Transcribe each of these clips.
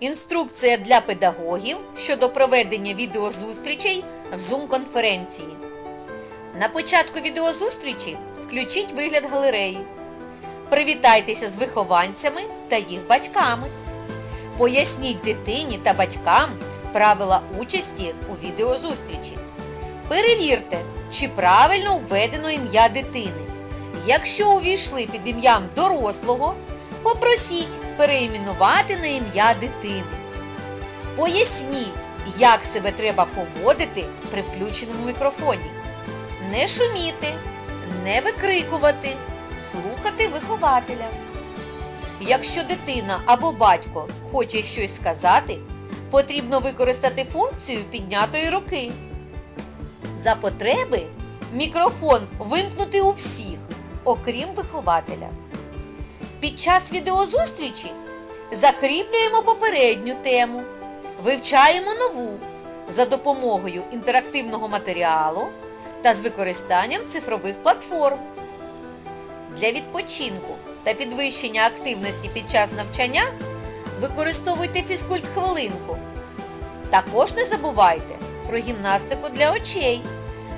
Інструкція для педагогів щодо проведення відеозустрічей в Zoom-конференції. На початку відеозустрічі включіть вигляд галереї. Привітайтеся з вихованцями та їх батьками. Поясніть дитині та батькам правила участі у відеозустрічі. Перевірте, чи правильно введено ім'я дитини. Якщо увійшли під ім'ям дорослого, попросіть переіменувати на ім'я дитини. Поясніть, як себе треба поводити при включеному мікрофоні. Не шуміти, не викрикувати, слухати вихователя. Якщо дитина або батько хоче щось сказати, потрібно використати функцію піднятої руки. За потреби мікрофон вимкнути у всіх, окрім вихователя. Під час відеозустрічі закріплюємо попередню тему, вивчаємо нову за допомогою інтерактивного матеріалу та з використанням цифрових платформ. Для відпочинку та підвищення активності під час навчання використовуйте фізкульт-хвилинку. Також не забувайте про гімнастику для очей.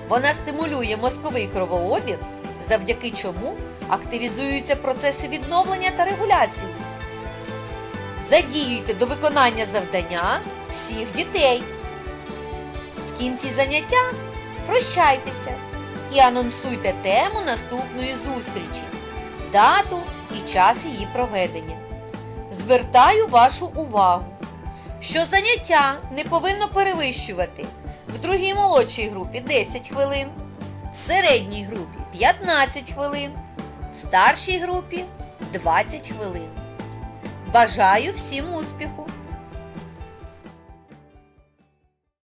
Вона стимулює мозковий кровообіг, завдяки чому активізуються процеси відновлення та регуляції. Задіюйте до виконання завдання всіх дітей. В кінці заняття прощайтеся і анонсуйте тему наступної зустрічі, дату і час її проведення. Звертаю вашу увагу, що заняття не повинно перевищувати в другій молодшій групі 10 хвилин, в середній групі 15 хвилин, в старшій групі 20 хвилин. Бажаю всім успіху!